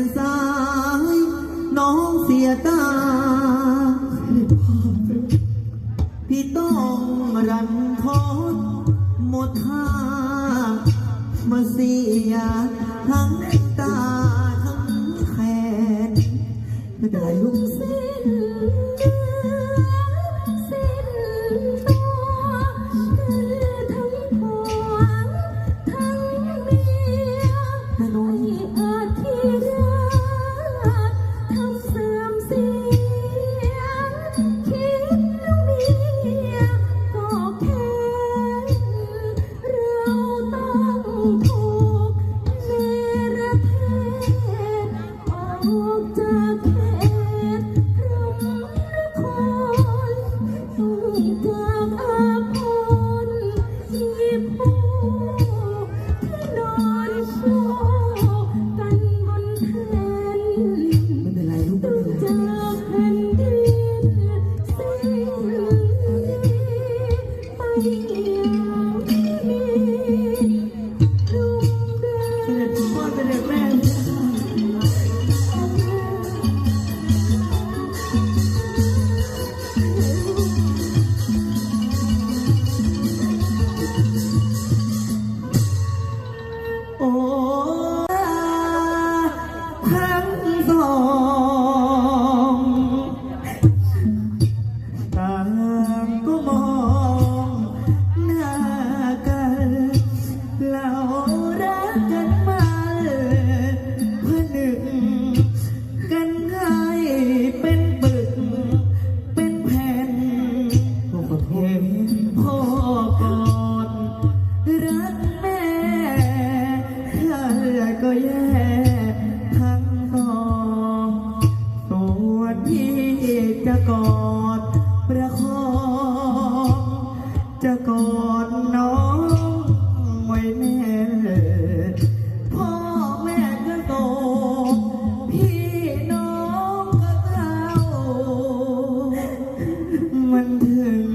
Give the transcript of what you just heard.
นซ้าย น้องเสียตา พี่ต้องรันทดหมดท่ามาเสียทั้งตาทั้งแขนไม่เป็นไรลูก 一个 แย่ทั้งสอตัวนที่จะกอดประคองจะกอดน้องไว้แน่พ่อแม่ก็โต พี่น้องก็เท่ามันถึง